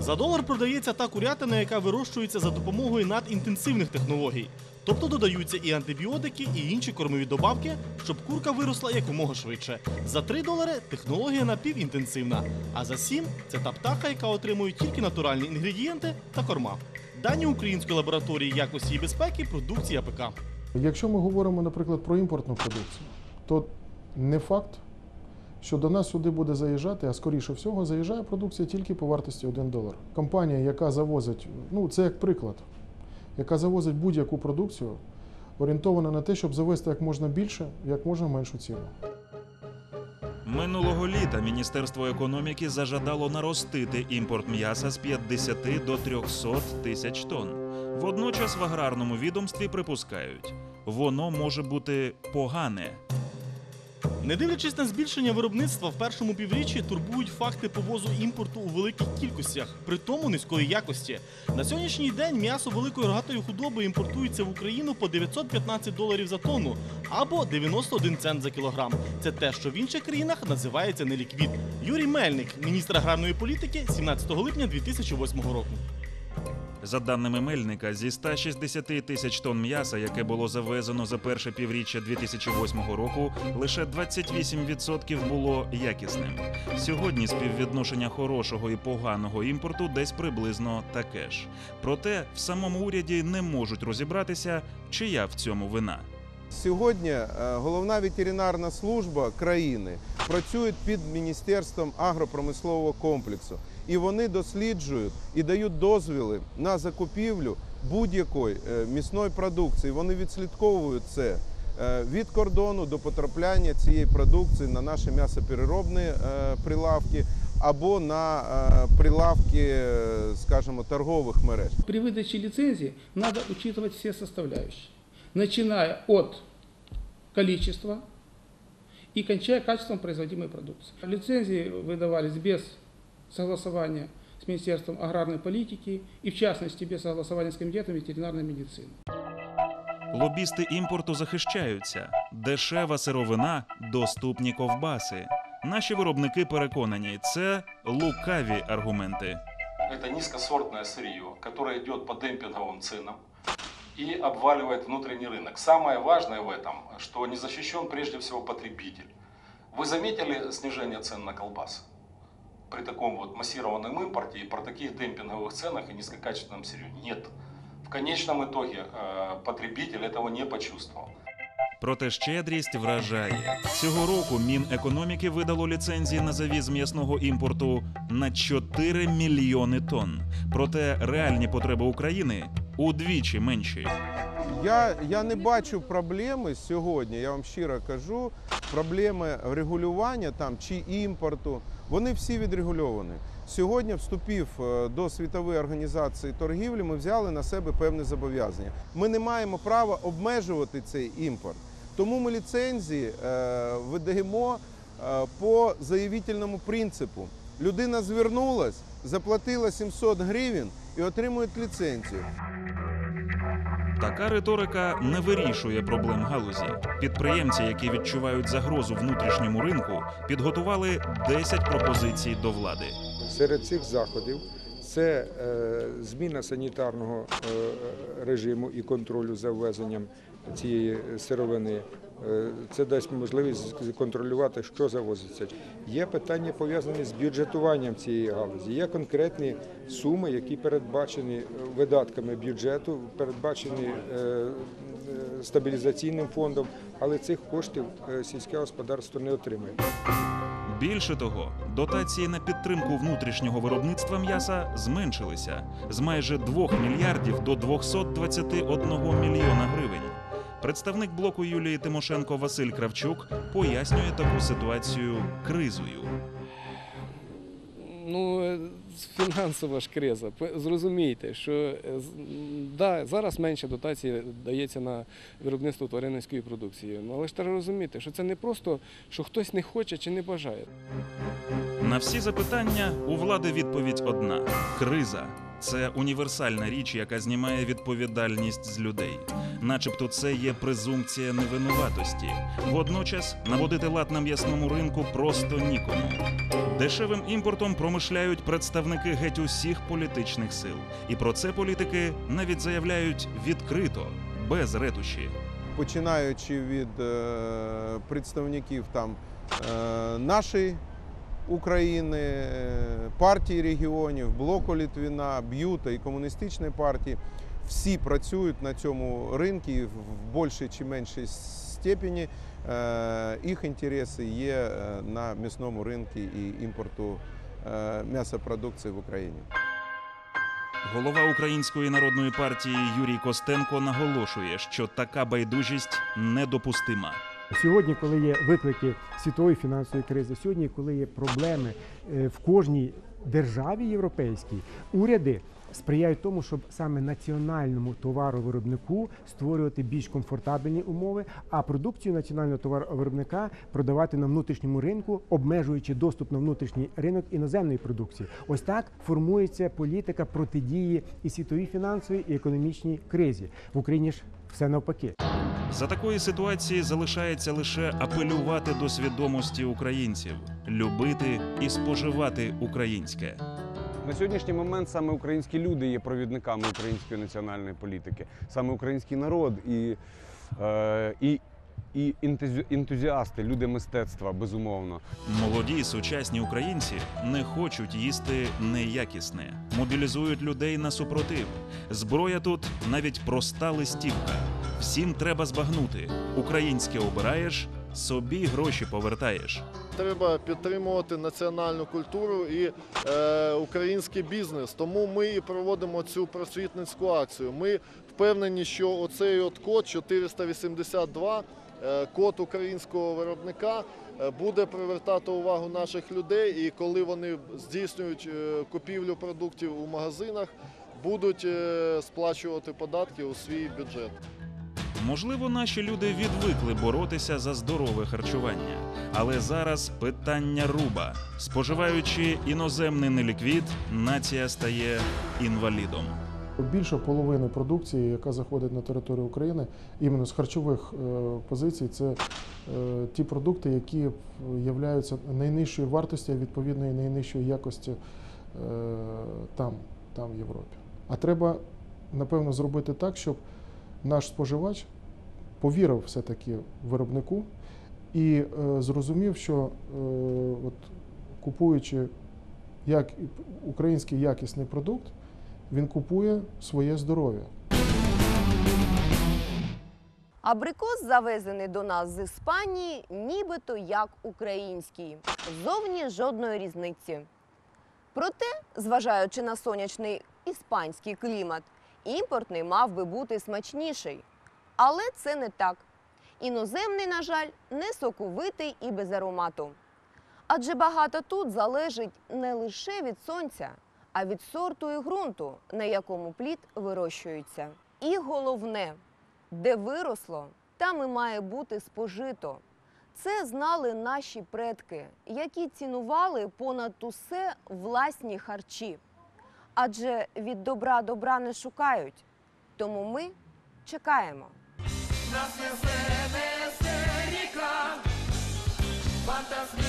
За долар продається та курятина, яка вирощується за допомогою надінтенсивних технологій. Тобто додаються і антибіотики, і інші кормові добавки, щоб курка виросла якомога швидше. За 3 долари технологія напівінтенсивна, а за 7 це та птаха, яка отримує тільки натуральні інгредієнти та корма. Дані української лабораторії якості і безпеки продукції АПК. Якщо ми говоримо, наприклад, про імпортну продукцію, то не факт, що до нас сюди буде заїжджати, а скоріше всього, заїжджає продукція тільки по вартості 1 долар. Компанія, яка завозить, ну це як приклад, яка завозить будь-яку продукцію, орієнтована на те, щоб завести як можна більше, як можна меншу ціну. Минулого літа Міністерство економіки зажадало наростити імпорт м'яса з 50 до 300 тисяч тонн. Водночас в аграрному відомстві припускають, воно може бути погане. Не дивлячись на збільшення виробництва в першому півріччі, турбують факти повозу імпорту у великих кількостях, при тому низької якості. На сьогоднішній день м'ясо великої рогатої худоби імпортується в Україну по 915 доларів за тонну або 91 цент за кілограм. Це те, що в інших країнах називається неліквід. Юрій Мельник, міністр аграрної політики, 17 липня 2008 року. За даними Мельника, зі 160 тисяч тонн м'яса, яке було завезено за перше півріччя 2008 року, лише 28% було якісним. Сьогодні співвідношення хорошого і поганого імпорту десь приблизно таке ж. Проте в самому уряді не можуть розібратися, чия в цьому вина. Сьогодні е, головна ветеринарна служба країни працює під міністерством агропромислового комплексу, і вони досліджують і дають дозвіли на закупівлю будь-якої е, місної продукції. Вони відслідковують це е, від кордону до потрапляння цієї продукції на наші м'ясопереробні е, прилавки або на е, прилавки, е, скажімо, торгових мереж. При выдаче лицензии надо учитывать все составляющие, начиная от количества и кончая качеством производимой продукции. Лицензии выдавались без согласования с Министерством аграрной политики и, в частности, без согласования с Комитетом ветеринарной медицины. Лобісти імпорту захищаються. Дешева сировина, доступні ковбаси. Наші виробники переконані, це лукаві аргументи. Это низкосортное сырье, которое идет по демпинговым ценам и обваливает внутренний рынок. Самое важное в этом, что не защищен прежде всего потребитель. Вы заметили снижение цен на колбасы? При таком вот массированном импорте и при таких демпинговых ценах и низкокачественном сырье? Нет. В конечном итоге э, потребитель этого не почувствовал. Проте щедрість вражає. Цього року Мінекономіки видало ліцензії на завіз м'ясного імпорту на 4 мільйони тонн. Проте реальні потреби України удвічі менші. Я, я не бачу проблеми сьогодні, я вам щиро кажу, проблеми регулювання там чи імпорту. Вони всі відрегульовані. Сьогодні, вступив е, до світової організації торгівлі, ми взяли на себе певне зобов'язання. Ми не маємо права обмежувати цей імпорт. Тому ми ліцензії е, видаємо е, по заявительному принципу. Людина звернулась, заплатила 700 гривень і отримує ліцензію. Така риторика не вирішує проблем галузі. Підприємці, які відчувають загрозу внутрішньому ринку, підготували 10 пропозицій до влади. Серед цих заходів це е, зміна санітарного е, режиму і контролю за ввезенням цієї сировини. Е, Це дасть можливість контролювати, що завозиться. Є питання пов'язані з бюджетуванням цієї галузі. Є конкретні суми, які передбачені видатками бюджету, передбачені стабілізаційним фондом, але цих коштів сільське господарство не отримує. Більше того, дотації на підтримку внутрішнього виробництва м'яса зменшилися з майже 2 мільярдів до 221 мільйона гривень. Представник блоку Юлії Тимошенко Василь Кравчук пояснює таку ситуацію кризою. Ну, е, фінансова ж криза. Зрозумійте, що е, да, зараз менше дотації дається на виробництво тваринницької продукції. Ну, але ж треба розуміти, що це не просто, що хтось не хоче чи не бажає. На всі запитання у влади відповідь одна: криза. Це універсальна річ, яка знімає відповідальність з людей. Начебто, це є презумпція невинуватості. Водночас наводити лад на м'ясному ринку просто нікому. Дешевим імпортом промишляють представники геть усіх політичних сил, і про це політики навіть заявляють відкрито, без ретуші. починаючи від е, представників там е, нашої України, е, партії регіонів, блоку Літвіна, Б'юта і комуністичної партії, всі працюють на цьому ринку в більшій чи меншій степені е, їх інтереси є е, на м'ясному ринку і імпорту м'ясопродукції в Україні. Голова Української народної партії Юрій Костенко наголошує, що така байдужість недопустима. Сьогодні, коли є виклики світової фінансової кризи, сьогодні, коли є проблеми е, в кожній державі європейській, уряди сприяють тому, щоб саме національному товаровиробнику створювати більш комфортабельні умови, а продукцію національного товаровиробника продавати на внутрішньому ринку, обмежуючи доступ на внутрішній ринок іноземної продукції. Ось так формується політика протидії і світовій фінансовій і економічній кризі в Україні ж все навпаки. За такої ситуації залишається лише апелювати до свідомості українців, любити і споживати українське. На сьогоднішній момент саме українські люди є провідниками української національної політики, саме український народ і, е, і, і ентузі- ентузіасти, люди мистецтва, безумовно. Молоді сучасні українці не хочуть їсти неякісне, мобілізують людей на супротив. Зброя тут навіть проста листівка. Всім треба збагнути. Українське обираєш, собі гроші повертаєш. Треба підтримувати національну культуру і е, український бізнес. Тому ми і проводимо цю просвітницьку акцію. Ми впевнені, що оцей от код 482, е, код українського виробника, е, буде привертати увагу наших людей. І коли вони здійснюють е, купівлю продуктів у магазинах, будуть е, сплачувати податки у свій бюджет. Можливо, наші люди відвикли боротися за здорове харчування, але зараз питання руба. Споживаючи іноземний неліквід, нація стає інвалідом. Більше половини продукції, яка заходить на територію України, іменно з харчових е, позицій, це е, ті продукти, які являються найнижчою вартості, а відповідно і найнижчої якості е, там, там в Європі. А треба, напевно, зробити так, щоб наш споживач повірив все-таки виробнику і зрозумів, що от, купуючи як український якісний продукт, він купує своє здоров'я. Абрикос завезений до нас з Іспанії, нібито як український. Зовні жодної різниці. Проте, зважаючи на сонячний іспанський клімат, імпортний мав би бути смачніший. Але це не так. Іноземний, на жаль, не соковитий і без аромату. Адже багато тут залежить не лише від сонця, а від сорту і ґрунту, на якому плід вирощується. І головне, де виросло, там і має бути спожито. Це знали наші предки, які цінували понад усе власні харчі. Адже від добра добра не шукають. Тому ми чекаємо. Нас несе, несе ріка, фантастична.